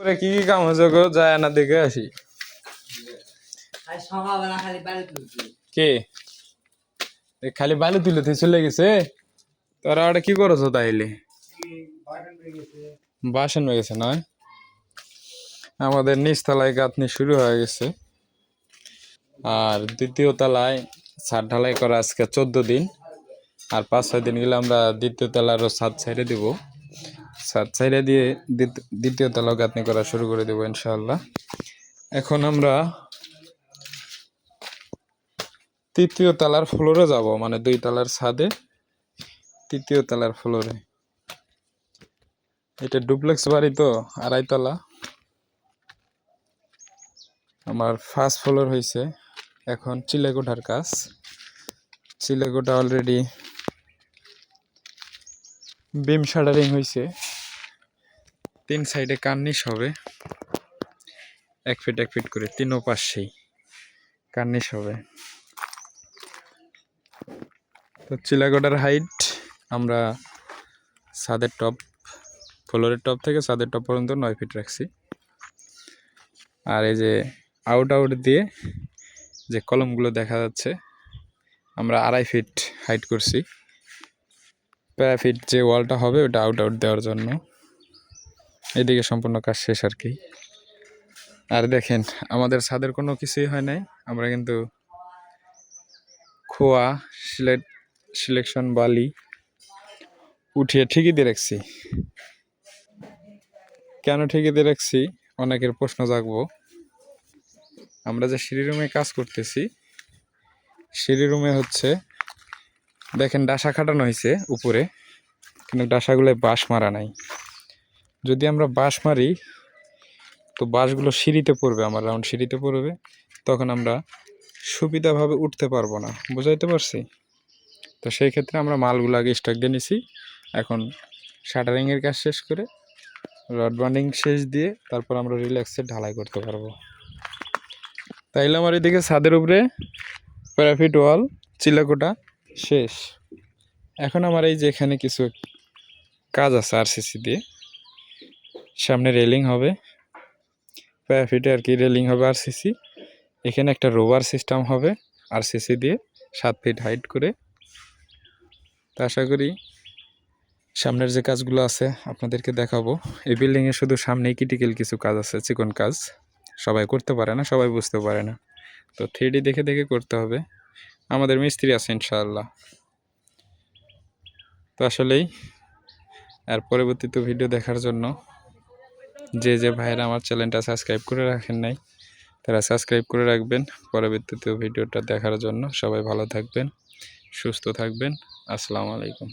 পরে কি কি কাম হয়েছে গো? যায় না দেখে আসি। খালি কে? খালি বালু তুলে তুই চলে গেছে? তোরা ওটা কি করছ তাইলে? বাসন হয়ে গেছে নয়? আমাদের নিচতলায় গাঁথনি শুরু হয়ে গেছে। আর দ্বিতীয় তলায় ছাদ ঢালাই করা আজকে চোদ্দ দিন। আর পাঁচ ছয় দিন গেলে আমরা দ্বিতীয় তলারও ছাদ ছাইড়ে দিব। ছাদ ছাইড়ে দিয়ে দ্বিত- দ্বিতীয় তলাও গাঁথনি করা শুরু করে দেবো ইনশাআল্লাহ। এখন আমরা তৃতীয় তালার ফ্লোরে যাব মানে দুই তলার ছাদে, তৃতীয় তালার ফ্লোরে। এটা ডুপ্লেক্স বাড়ি তো, আড়াই তলা। আমার ফার্স্ট ফ্লোর হয়েছে এখন চিলেকোঠার কাজ। চিলেকোঠা অলরেডি বিম শাটারিং হয়েছে তিন সাইডে কার্নিশ হবে। এক ফিট এক ফিট করে তিনও পাশেই কার্নিশ হবে। তো চিলাগোডার হাইট আমরা ছাদের টপ, ফ্লোরের টপ থেকে ছাদের টপ পর্যন্ত নয় ফিট রাখছি। আর এই যে আউট আউট দিয়ে যে কলমগুলো দেখা যাচ্ছে, আমরা আড়াই ফিট হাইট করছি। প্যারা ফিট যে ওয়ালটা হবে, ওটা আউট আউট দেওয়ার জন্য। এদিকে সম্পূর্ণ কাজ শেষ আর কি। আর দেখেন, আমাদের ছাদের কোনো কিছুই হয় নাই। আমরা কিন্তু খোয়া, সিলেট, সিলেকশন বালি উঠিয়ে ঠিকই দিয়ে রাখছি। কেন ঠিকই দিয়ে রাখছি? অনেকের প্রশ্ন জাগবো। আমরা যে সিঁড়ি রুমে কাজ করতেছি, সিঁড়ি রুমে হচ্ছে, দেখেন ডাসা খাটানো হয়েছে উপরে, কিন্তু ডাসাগুলোয় বাঁশ মারা নাই। যদি আমরা বাঁশ মারি, তো বাঁশগুলো সিঁড়িতে পড়বে আমার। রাউন্ড সিঁড়িতে পড়বে, তখন আমরা সুবিধাভাবে উঠতে পারব না। বুঝাইতে পারছি? তো সেই ক্ষেত্রে আমরা মালগুলো আগে স্টক দিয়ে নিছি। এখন শাটারিংয়ের কাজ শেষ করে রড বান্ডিং শেষ দিয়ে তারপর আমরা রিল্যাক্সে ঢালাই করতে পারব। তাইলে আমার এদিকে ছাদের উপরে প্যারাফিট ওয়াল চিলাকোটা শেষ। এখন আমার এই যে এখানে কিছু কাজ আছে আরসিসি দিয়ে সামনে রেলিং হবে। প্যারাফিটে আর কি রেলিং হবে আর আরসিসি এখানে একটা রোভার সিস্টেম হবে আরসিসি দিয়ে সাত ফিট হাইট করে। তা আশা করি সামনের যে কাজগুলো আছে আপনাদেরকে দেখাবো। এই বিল্ডিংয়ে শুধু সামনেই ক্রিটিক্যাল কিছু কাজ আছে, চিকন কাজ। সবাই করতে পারে না, সবাই বুঝতে পারে না। তো থ্রি দেখে দেখে করতে হবে। আমাদের মিস্ত্রি আছে ইনশাআল্লাহ। তো আসলেই আর পরবর্তীতে ভিডিও দেখার জন্য যে যে ভাইয়েরা আমার চ্যানেলটা সাবস্ক্রাইব করে রাখেন নাই, তারা সাবস্ক্রাইব করে রাখবেন। পরবর্তীতে ভিডিওটা দেখার জন্য সবাই ভালো থাকবেন, সুস্থ থাকবেন। আসসালামু আলাইকুম।